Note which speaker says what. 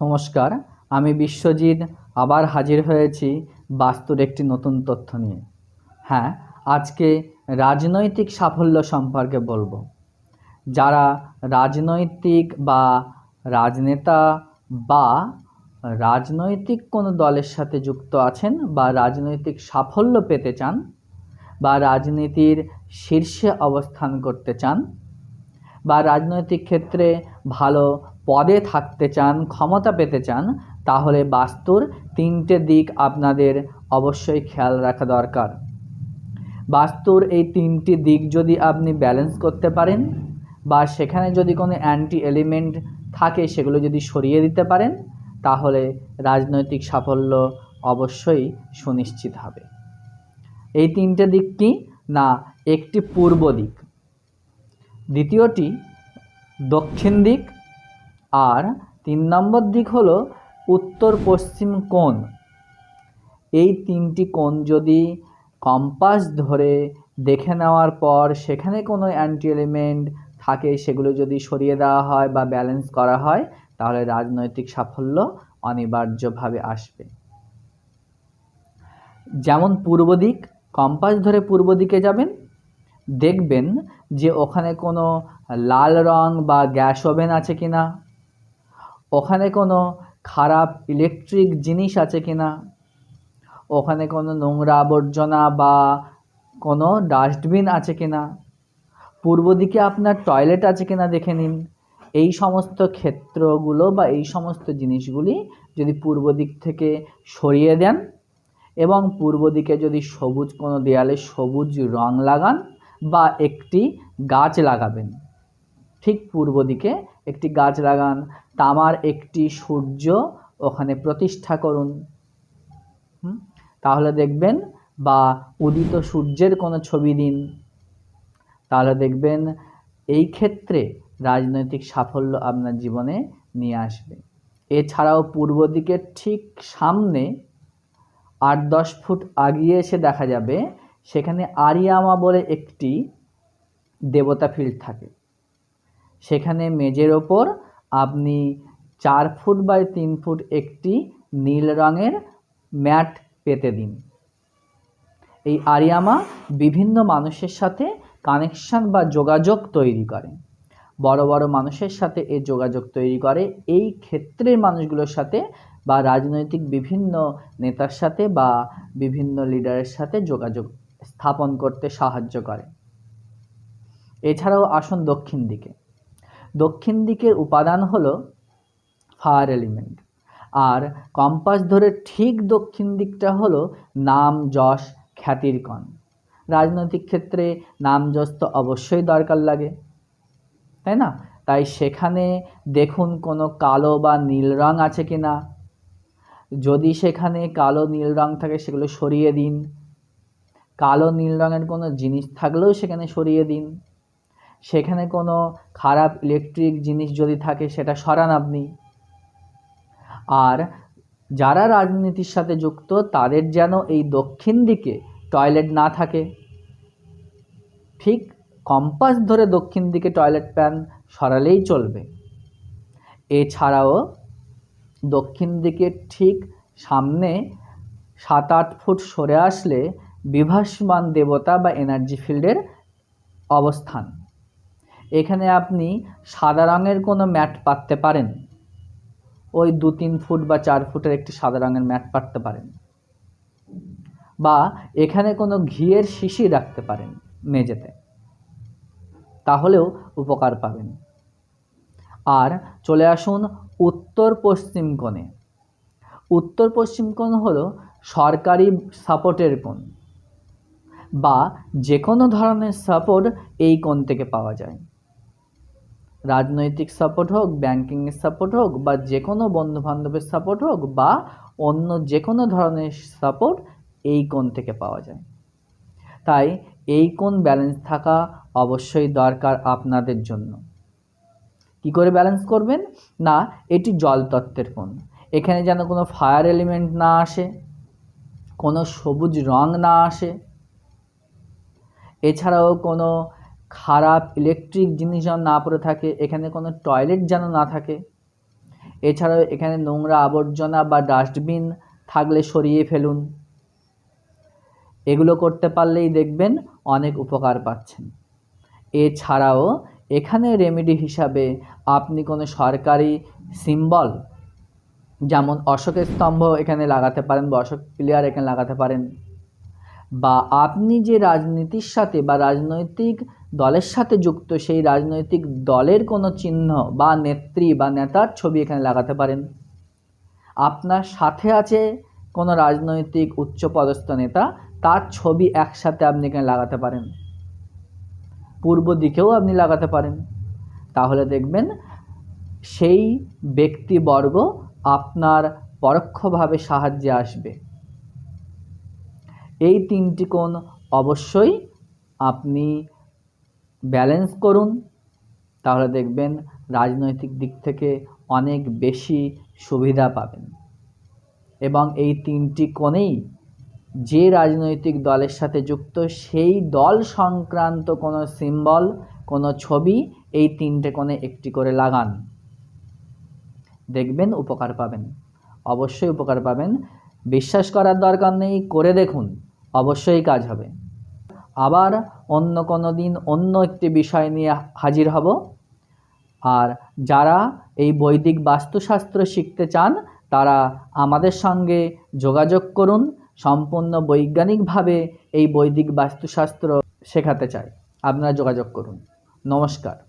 Speaker 1: নমস্কার, আমি বিশ্বজিৎ, আবার হাজির হয়েছি বাস্তুর একটি নতুন তথ্য নিয়ে। হ্যাঁ আজকে রাজনৈতিক সাফল্য সম্পর্কে বলব। যারা রাজনৈতিক বা রাজনেতা বা রাজনৈতিক কোনো দলের সাথে যুক্ত আছেন বা রাজনৈতিক সাফল্য পেতে চান বা রাজনীতির শীর্ষে অবস্থান করতে চান বা রাজনৈতিক ক্ষেত্রে ভালো পদে থাকতে চান, ক্ষমতা পেতে চান, তাহলে বাস্তুর তিনটে দিক আপনাদের অবশ্যই খেয়াল রাখা দরকার। বাস্তুর এই তিনটি দিক যদি আপনি ব্যালেন্স করতে পারেন বা সেখানে যদি কোনো অ্যান্টি এলিমেন্ট থাকে সেগুলো যদি সরিয়ে দিতে পারেন, তাহলে রাজনৈতিক সাফল্য অবশ্যই সুনিশ্চিত হবে। এই তিনটে দিক কি? না, একটি পূর্ব দিক। দ্বিতীয়টি দক্ষিণ দিক আর তিন নম্বর দিক হলো উত্তর পশ্চিম কোণ। এই তিনটি কোণ যদি কম্পাস ধরে দেখে নেওয়ার পর সেখানে কোনো অ্যান্টি এলিমেন্ট থাকে, সেগুলো যদি সরিয়ে দেওয়া হয় বা ব্যালেন্স করা হয়, তাহলে রাজনৈতিক সাফল্য অনিবার্যভাবে আসবে। যেমন পূর্ব দিক, কম্পাস ধরে পূর্ব দিকে যাবেন দেখবেন যে ওখানে কোনো লাল রং বা গ্যাস ওভেন আছে কি না ওখানে কোনো খারাপ ইলেকট্রিক জিনিস আছে কি না ওখানে কোনো নোংরা আবর্জনা বা কোনো ডাস্টবিন আছে কি না পূর্ব দিকে আপনার টয়লেট আছে কি না দেখে নিন। এই সমস্ত ক্ষেত্রগুলো বা এই সমস্ত জিনিসগুলি যদি পূর্ব দিক থেকে সরিয়ে দেন এবং পূর্ব দিকে যদি সবুজ কোনো দেয়ালে সবুজ রং লাগান বা একটি গাছ লাগাবেন। ঠিক পূর্ব দিকে একটি গাছ লাগান। তামার একটি সূর্য ওখানে প্রতিষ্ঠা করুন। তাহলে দেখবেন বা উদিত সূর্যের কোনো ছবি দিন। তাহলে দেখবেন এই ক্ষেত্রে রাজনৈতিক সাফল্য আপনার জীবনে নিয়ে আসবে। এছাড়াও পূর্ব দিকের ঠিক সামনে আট দশ ফুট আগিয়ে এসে দেখা যাবে সেখানে আরিয়ামা বলে একটি দেবতা ফিল্ড থাকে। সেখানে মেজের ওপর আপনি চার ফুট বাই তিন ফুট একটি নীল রঙের ম্যাট পেতে দিন। এই আরিয়ামা বিভিন্ন মানুষের সাথে কানেকশন বা যোগাযোগ তৈরি করে। বড় বড় মানুষের সাথে এই যোগাযোগ তৈরি করে। এই ক্ষেত্রের মানুষগুলোর সাথে বা রাজনৈতিক বিভিন্ন নেতার সাথে বা বিভিন্ন লিডারের সাথে যোগাযোগ স্থাপন করতে সাহায্য করে। এছাড়াও আসুন দক্ষিণ দিকে। দক্ষিণ দিকের উপাদান হলো ফায়ার এলিমেন্ট আর কম্পাস ধরে ঠিক দক্ষিণ দিকটা হলো নাম, যশ, খ্যাতির কণ। রাজনৈতিক ক্ষেত্রে নাম, যশ তো অবশ্যই দরকার লাগে, তাই না? তাই সেখানে দেখুন কোনো কালো বা নীল রং আছে কি না যদি সেখানে কালো নীল রং থাকে সেগুলো সরিয়ে দিন। কালো, নীল রঙের কোনো জিনিস থাকলেও সেখানে সরিয়ে দিন। সেখানে কোনো খারাপ ইলেকট্রিক জিনিস যদি থাকে, সেটা সরান আপনি। আর যারা রাজনীতির সাথে যুক্ত, তাদের যেন এই দক্ষিণ দিকে টয়লেট না থাকে। ঠিক কম্পাস ধরে দক্ষিণ দিকে টয়লেট প্যান সরালেই চলবে। এছাড়াও দক্ষিণ দিকে ঠিক সামনে সাত আট ফুট সরে আসলে বিভাসমান দেবতা বা এনার্জি ফিল্ডের অবস্থান। এখানে আপনি সাদা রঙের কোনো ম্যাট পাততে পারেন। ওই দু তিন ফুট বা চার ফুটের একটি সাদা রঙের ম্যাট পাততে পারেন। বা এখানে কোনো ঘিয়ের শিশি রাখতে পারেন মেঝেতে। তাহলেও উপকার পাবেন। আর চলে আসুন উত্তর পশ্চিম কোণে। উত্তর পশ্চিম কোণ হলো সরকারি সাপোর্টের কোণ। বা যে কোনো ধরনের সাপোর্ট এই কোণ থেকে পাওয়া যায়। রাজনৈতিক সাপোর্ট হোক ব্যাংকিংয়ের সাপোর্ট হোক, বা যে কোনো বন্ধুবান্ধবের সাপোর্ট হোক, বা অন্য যে কোনো ধরনের সাপোর্ট এই কোণ থেকে পাওয়া যায়। তাই এই কোণ ব্যালেন্স থাকা অবশ্যই দরকার আপনাদের জন্য। কি করে ব্যালেন্স করবেন? না, এটি জলতত্ত্বের কোণ। এখানে যেন কোনো ফায়ার এলিমেন্ট না আসে, কোনো সবুজ রং না আসে এছাড়াও কোনো খারাপ ইলেকট্রিক জিনিস যেন না পড়ে থাকে, এখানে কোনো টয়লেট যেন না থাকে, এছাড়াও এখানে নোংরা আবর্জনা বা ডাস্টবিন থাকলে সরিয়ে ফেলুন। এগুলো করতে পারলেই দেখবেন অনেক উপকার পাচ্ছেন। এছাড়াও এখানে রেমেডি হিসাবে আপনি কোনো সরকারি সিম্বল যেমন অশোকের স্তম্ভ এখানে লাগাতে পারেন বা অশোক প্লেয়ার এখানে লাগাতে পারেন। বা আপনি যে রাজনীতির সাথে বা রাজনৈতিক দলের সাথে যুক্ত, সেই রাজনৈতিক দলের কোনো চিহ্ন বা নেত্রী বা নেতার ছবি এখানে লাগাতে পারেন। আপনার সাথে আছে কোনো রাজনৈতিক উচ্চপদস্থ নেতা, তার ছবি একসাথে আপনি এখানে লাগাতে পারেন। পূর্ব দিকেও আপনি লাগাতে পারেন। তাহলে দেখবেন সেই ব্যক্তিবর্গ আপনার পরোক্ষভাবে সাহায্যে আসবে। এই তিনটি কোণ অবশ্যই আপনি ব্যালেন্স করুন। তাহলে দেখবেন রাজনৈতিক দিক থেকে অনেক বেশি সুবিধা পাবেন। এবং এই তিনটি কোণেই যে রাজনৈতিক দলের সাথে যুক্ত, সেই দল সংক্রান্ত কোনো সিম্বল কোনো ছবি এই তিনটে কোণে একটি করে লাগান। দেখবেন উপকার পাবেন। অবশ্যই উপকার পাবেন। বিশ্বাস করার দরকার নেই, করে দেখুন। অবশ্যই কাজ হবে। আবার অন্য কোনো দিন অন্য একটি বিষয় নিয়ে হাজির হব। আর যারা এই বৈদিক বাস্তুশাস্ত্র শিখতে চান, তারা আমাদের সঙ্গে যোগাযোগ করুন। সম্পূর্ণ বৈজ্ঞানিকভাবে এই বৈদিক বাস্তুশাস্ত্র শেখাতে চাই। আপনারা যোগাযোগ করুন। নমস্কার।